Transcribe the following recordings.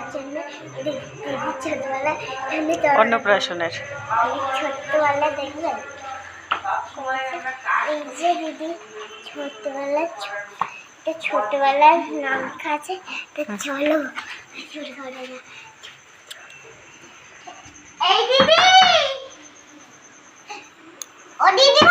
তার জন্য ছোটবেলায় আমি অন্নপ্রাশনের। ছোট্টবেলায় দেখবেন এই যে দিদি ছোটবেলায় ছো- এটা ছোটবেলায় নাম খাচ্ছে তো চলো। শুরু এই দিদি! ও দিদি!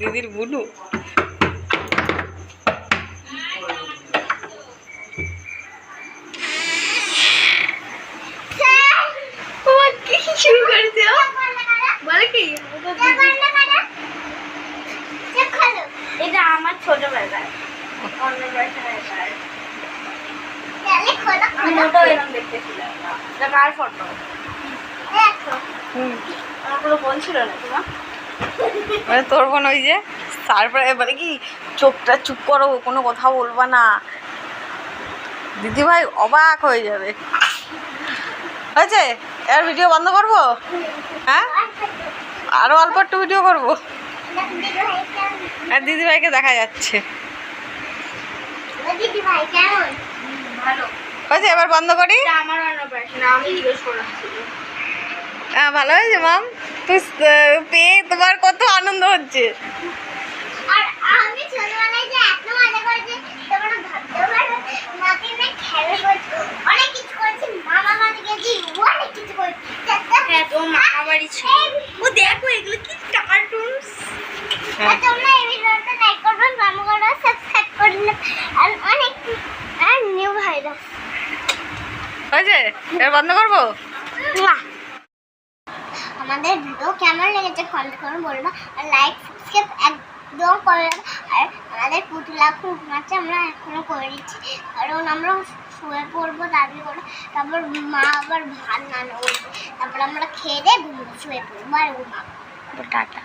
দিদির শুরু? বলে। কি এটা আমার ছোটবেলায় অন্নপ্রাশনের কাজ আমি খোলো মোটেও এরকম দেখতেছিলাম। না এটা কার ফটো দেখো আমার কোনো ছিল না তোমার মানে তোর বোন ওই যে তারপরে এবারে কি চোখটা চুপ করো কোনো কথা বলবা না? দিদিভাই অবাক হয়ে যাবে। হয়েছে? এর ভিডিও বন্ধ করব? হ্যাঁ? আরও অল্প একটু ভিডিও করব? আর দিদিভাইকে দেখা যাচ্ছে। হয়েছে? এবার বন্ধ করি? আমার অন্নপ্রাশন আমি জিজ্ঞেস হ্যাঁ ভালো হয়েছে মাম তুই পেয়ে তোমার কত আনন্দ হচ্ছে। আর না। হ্যাঁ তো মামা বাড়ি ছিল। ও দেখো এগুলো কি কার্টুনস আর তোমরা এই ভিডিওটা লাইক করবে মামা করবে সাবস্ক্রাইব করলে আর অনেক আর নিউ ভাইরাস। হয়েছে? এবার বন্ধ করব? আমাদের ভিডিও কেমন লেগেছে কমেন্ট করে বলব আর লাইক সাবস্ক্রাইব একদম করে। আর আমাদের পুতুলা খুব মাছ আমরা এখনও করে দিচ্ছি কারণ আমরা শুয়ে পড়ব দাবি করে তারপর মা আবার ভাত না উঠবে তারপর আমরা খেয়ে দিয়ে শুয়ে পড়ব। আর ঘুমাবো টাটা।